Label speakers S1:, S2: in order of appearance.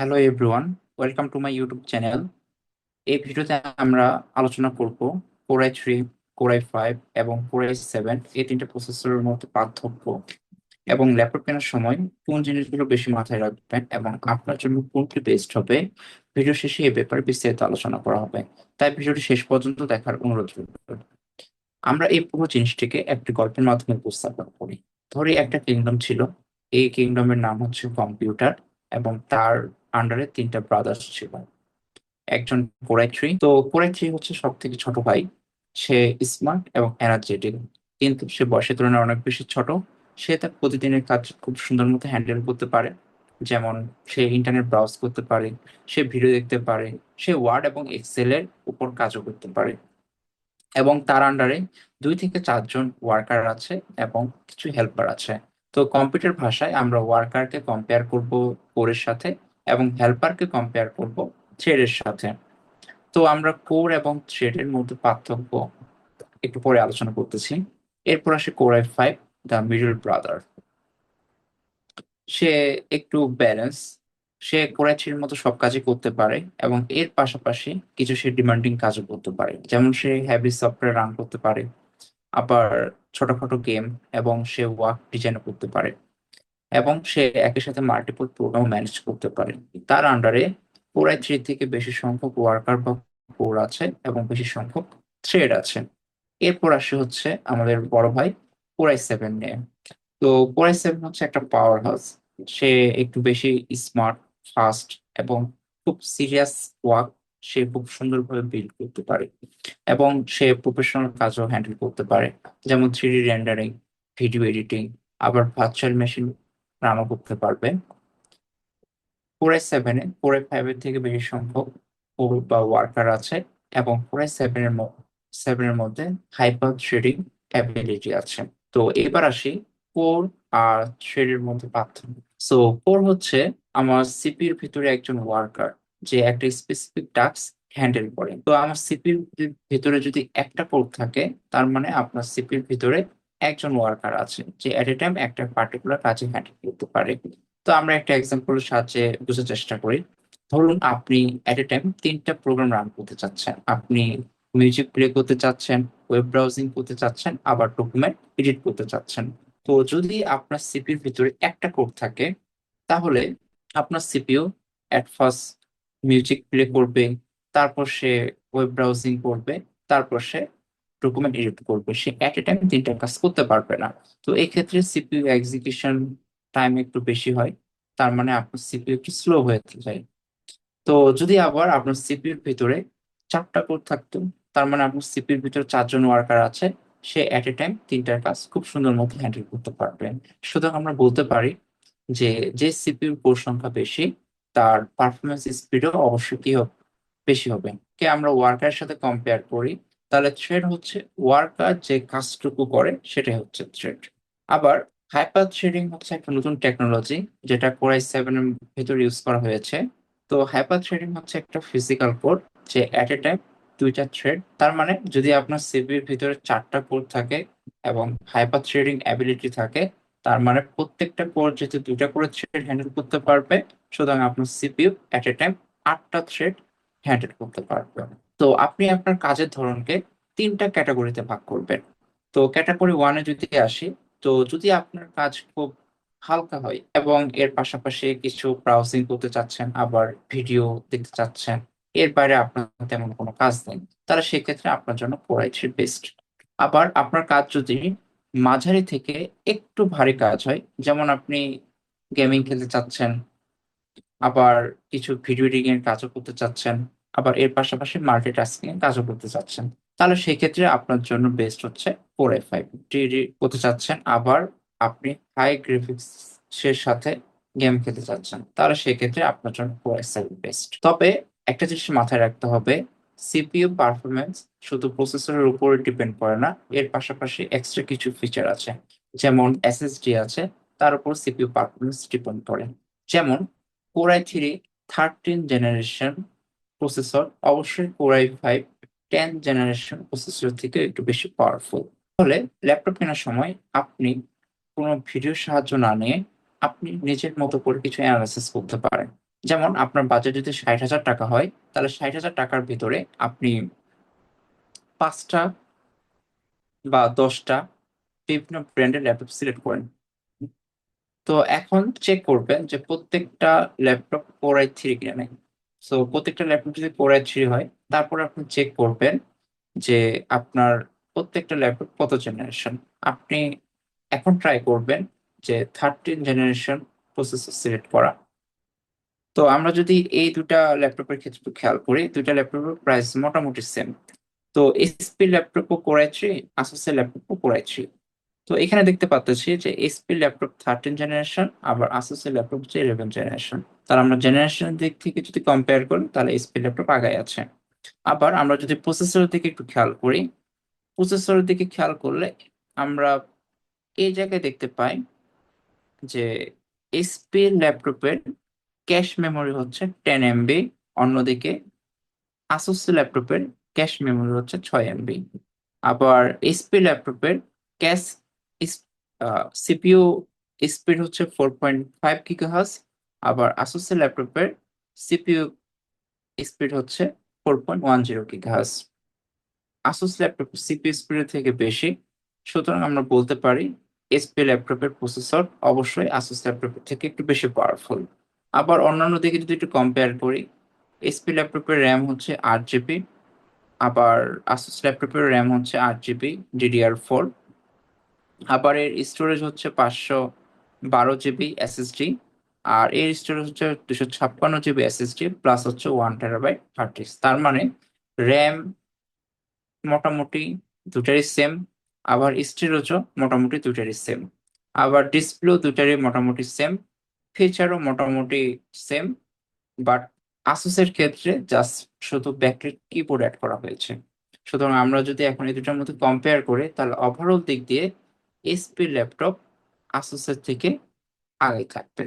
S1: Hello everyone welcome to my YouTube channel এই ভিডিওতে আমরা আলোচনা করব Core i three Core i five এবং কোরাই সেভেন এই তিনটে প্রসেসরের মধ্যে পার্থক্য এবং ল্যাপটপ কেনার সময় কোন জিনিসগুলো বেশি মাথায় রাখবেন এবং আপনার জন্য কোনটি বেস্ট হবে? ভিডিও শেষে এই ব্যাপারে বিস্তারিত আলোচনা করা হবে। তাই ভিডিওটি শেষ পর্যন্ত দেখার অনুরোধ আমরা এই পুরো জিনিসটিকে একটি গল্পের মাধ্যমে উপস্থাপন করি। ধরি একটা কিংডম ছিল। এই কিংডমের নাম হচ্ছে কম্পিউটার এবং তার আন্ডারে তিনটা ব্রাদার্স ছিল। একজন কোরাই থ্রি তো কোরাই থ্রি হচ্ছে সব থেকে ছোট ভাই। সে স্মার্ট এবং এনার্জেটিক কিন্তু সে বয়সের তুলনায় অনেক বেশি ছোট। সে তার প্রতিদিনের কাজ খুব সুন্দর মতো হ্যান্ডেল করতে পারে। যেমন সে ইন্টারনেট ব্রাউজ করতে পারে, সে ভিডিও দেখতে পারে, সে ওয়ার্ড এবং এক্সেলের উপর কাজও করতে পারে। এবং তার আন্ডারে দুই থেকে চারজন ওয়ার্কার আছে এবং কিছু হেল্পার আছে। তো কম্পিউটার ভাষায় আমরা ওয়ার্কারকে কম্পেয়ার করব কোরের সাথে। এবং হেল্পারকে কম্পেয়ার করব থ্রেডের সাথে। তো আমরা কোর এবং থ্রেডের মধ্যে পার্থক্য একটু পরে আলোচনা করতেছি। এরপর আসে Core i five the middle brother সে একটু ব্যালেন্স সে কোরাই থ্রির মতো সব কাজই করতে পারে এবং এর পাশাপাশি কিছু সে ডিমান্ডিং কাজও করতে পারে। যেমন সে হ্যাভি সফটওয়্যার রান করতে পারে, আবার ছোটখাটো গেম এবং সে ওয়ার্ক ডিজাইন করতে পারে। এবং সে একই সাথে মাল্টিপল প্রোগ্রাম ম্যানেজ করতে পারে। তার আন্ডারে কোরাই থ্রি থেকে বেশি সংখ্যক ওয়ার্কার বা কোর আছে এবং বেশি সংখ্যক থ্রেড আছে। এরপর আসে হচ্ছে আমাদের বড় ভাই কোরাই সেভেন নিয়ে। তো কোরাই সেভেন হচ্ছে একটা পাওয়ার হাউস সে একটু বেশি স্মার্ট ফাস্ট এবং খুব সিরিয়াস ওয়ার্ক সে খুব সুন্দরভাবে বিল্ড করতে পারে এবং সে প্রফেশনাল কাজও হ্যান্ডেল করতে পারে। যেমন three D rendering video editing আবার ভার্চুয়াল মেশিন রানও করতে পারবে কোরাই সেভেনে কোরাই ফাইভের থেকে বেশি সংখ্যক বা ওয়ার্কার আছে এবং কোরাই সেভেনের সেভেনের মধ্যে হাইপার থ্রেডিং অ্যাবিলিটি আছে। তো এবার আসি কোর আর থ্রেডের মধ্যে পার্থক্য। সো কোর হচ্ছে আমার সিপির ভিতরে একজন ওয়ার্কার যে একটা স্পেসিফিক টাস্ক হ্যান্ডেল করে। তো আমার সিপির ভিতরে যদি একটা কোর থাকে, তার মানে আপনার সিপির ভিতরে একজন ওয়ার্কার আছে যে এট এ টাইম একটা পার্টিকুলার কাজে হ্যান্ডেল করতে পারে। তো আমরা একটা এক্সাম্পলের সাহায্যে বোঝার চেষ্টা করি। ধরুন আপনি এট এ টাইম তিনটা প্রোগ্রাম রান করতে চাচ্ছেন। আপনি মিউজিক প্লে করতে চাচ্ছেন ওয়েব ব্রাউজিং করতে চাচ্ছেন, আবার ডকুমেন্ট এডিট করতে চাচ্ছেন। তো যদি আপনার সিপির ভিতরে একটা কোড থাকে, তাহলে আপনার CPU at first music play করবে, তারপর সে ওয়েব ব্রাউজিং করবে, তারপর সে ডকুমেন্ট এডিট করবে, সে অ্যাট এ টাইম তিনটা কাজ করতে পারবে না। তো এই ক্ষেত্রে সিপিইউ এক্সিকিউশন টাইম একটু বেশি হয়, তার মানে আপনার সিপিইউ একটু স্লো হয়ে যায়। তো যদি আবার আপনার সিপিইউর ভিতরে চারটা কোড থাকতো, তার মানে আপনার সিপিইউর ভিতরে চারজন ওয়ার্কার আছে, সে অ্যাট এ টাইম তিনটার কাজ খুব সুন্দর মতো হ্যান্ডেল করতে পারবে। সুতরাং আমরা বলতে পারি যে যে সিপিইউর কোর সংখ্যা বেশি, তার পারফরমেন্স স্পিডও অবশ্যই কি হবে, বেশি হবে। কে আমরা ওয়ার্কারের সাথে কম্পেয়ার করি তাহলে থ্রেড হচ্ছে ওয়ার্কার যে কাজটুকু করে, সেটাই হচ্ছে থ্রেড আবার হাইপার থ্রেডিং হচ্ছে একটা নতুন টেকনোলজি যেটা কোরাই সেভেন এর ভেতর ইউজ করা হয়েছে। তো হাইপার থ্রেডিং হচ্ছে একটা ফিজিক্যাল কোড যে অ্যাট এ টাইম দুইটা থ্রেড তার মানে যদি আপনার সিপির ভিতরে চারটা কোড থাকে এবং হাইপার থ্রেডিং অ্যাবিলিটি থাকে, তার মানে প্রত্যেকটা কোড যেহেতু দুইটা করে থ্রেড হ্যান্ডেল করতে পারবে, সুতরাং আপনার সিপিইউ অ্যাট এ টাইম আটটা থ্রেড হ্যান্ডেল করতে পারবে। তো আপনি আপনার কাজের ধরনকে তিনটা ক্যাটাগরিতে ভাগ করবেন। তো ক্যাটাগরি ওয়ানে যদি আসি, তো যদি আপনার কাজ খুব হালকা হয় এবং এর পাশাপাশি কিছু ব্রাউজিং করতে চাচ্ছেন, আবার ভিডিও দেখতে চাচ্ছেন, এর বাইরে আপনার তেমন কোনো কাজ নেই, তাহলে সেক্ষেত্রে আপনার জন্য কোরাই থ্রি বেস্ট আবার আপনার কাজ যদি মাঝারি থেকে একটু ভারী কাজ হয়, যেমন আপনি গেমিং খেলতে চাচ্ছেন, আবার কিছু ভিডিও এর কাজও করতে চাচ্ছেন আবার এর পাশাপাশি মাল্টিটাস্কিং এর কাজও করতে চাচ্ছেন। তাহলে সেক্ষেত্রে আপনার জন্য বেস্ট হচ্ছে ফোর এ ফাইভ ডিডি করতে চাচ্ছেন, আবার আপনি হাই গ্রাফিক্স এর সাথে গেম খেলতে চাচ্ছেন, তাহলে সেক্ষেত্রে আপনার জন্য ফোর এ সেভেন বেস্ট তবে একটা জিনিস মাথায় রাখতে হবে সিপিইউ পারফরমেন্স শুধু প্রসেসরের উপরে ডিপেন্ড করে না, এর পাশাপাশি এক্সট্রা কিছু ফিচার আছে, যেমন এসএসডি আছে, তার উপর সিপিইউ পারফরমেন্স ডিপেন্ড করে। যেমন Core i three thirteen generation processor অবশ্যই Core i five ten generation processor থেকে একটু বেশি পাওয়ারফুল ফলে ল্যাপটপ কেনার সময় আপনি কোনো ভিডিও সাহায্য না নিয়ে আপনি নিজের মতো করে কিছু অ্যানালাইসিস করতে পারেন। যেমন আপনার বাজেট যদি ষাট হাজার টাকা হয়, তাহলে ষাট হাজার টাকার ভিতরে আপনি পাঁচটা বা দশটা বিভিন্ন ব্র্যান্ডের ল্যাপটপ সিলেক্ট করেন। তো এখন চেক করবেন যে প্রত্যেকটা ল্যাপটপ কোর আই থ্রি কিনা নেই। সো প্রত্যেকটা ল্যাপটপ যদি কোর আই থ্রি হয়, তারপর আপনি চেক করবেন যে আপনার প্রত্যেকটা ল্যাপটপ কত জেনারেশন আপনি এখন ট্রাই করবেন যে থার্টিন জেনারেশন প্রসেসর সিলেক্ট করা। তো আমরা যদি এই দুটা ল্যাপটপের ক্ষেত্রে খেয়াল করি দুটা ল্যাপটপের প্রাইস মোটামুটি সেম তো এসপি ল্যাপটপও কোরাই থ্রি আসুসের ল্যাপটপও কোরাই থ্রি তো এখানে দেখতে পাচ্ছি যে এসপি ল্যাপটপ থার্টিন জেনারেশন আবার আসুসের ল্যাপটপ হচ্ছে ইলেভেন জেনারেশন তাহলে আমরা জেনারেশনের দিক থেকে যদি কম্পেয়ার করি, তাহলে এসপি ল্যাপটপ আগায় আছে। আবার আমরা যদি প্রসেসরের দিকে একটু খেয়াল করি প্রসেসরের দিকে খেয়াল করলে আমরা এই জায়গায় দেখতে পাই যে এসপি ল্যাপটপের ক্যাশ মেমোরি হচ্ছে টেন এমবি অন্যদিকে আসুস ল্যাপটপের ক্যাশ মেমোরি হচ্ছে ছয় এমবি আবার এসপি ল্যাপটপের ক্যাশ সিপিইউ স্পিড হচ্ছে ফোর পয়েন্ট ফাইভ গিগাহার্স আবার আসুসের ল্যাপটপের সিপিইউ স্পিড হচ্ছে four point one zero gigahertz Asus laptop CPU স্পিডের থেকে বেশি, সুতরাং আমরা বলতে পারি এসপি ল্যাপটপের প্রসেসর অবশ্যই আসুস ল্যাপটপের থেকে একটু বেশি পাওয়ারফুল আবার অন্যান্য দিকে যদি একটু কম্পেয়ার করি এসপি ল্যাপটপের র্যাম হচ্ছে আট জিবি আবার আসুস ল্যাপটপের র্যাম হচ্ছে আট জিবি ডিডিআর ফোর আবার এর স্টোরেজ হচ্ছে পাঁচশো বারো জিবি এসএসডি আর এর স্টোরেজ হচ্ছে দুশো ছাপ্পান্ন জিবি এসএসডি প্লাস হচ্ছে ওয়ান টেরাবাইট হার্ড ডিস্ক তার মানে র্যাম মোটামুটি দুটারই সেম আবার স্টোরেজও মোটামুটি দুটারই সেম আবার ডিসপ্লেও দুটারই মোটামুটি সেম ফিচারও মোটামুটি সেম বাট আসুসের ক্ষেত্রে জাস্ট শুধু ব্যাকলিট কিবোর্ড অ্যাড করা হয়েছে। সুতরাং আমরা যদি এখন এই দুটার মধ্যে কম্পেয়ার করি, তাহলে ওভারঅল দিক দিয়ে এসপি ল্যাপটপ আসুসের থেকে আগে থাকবে।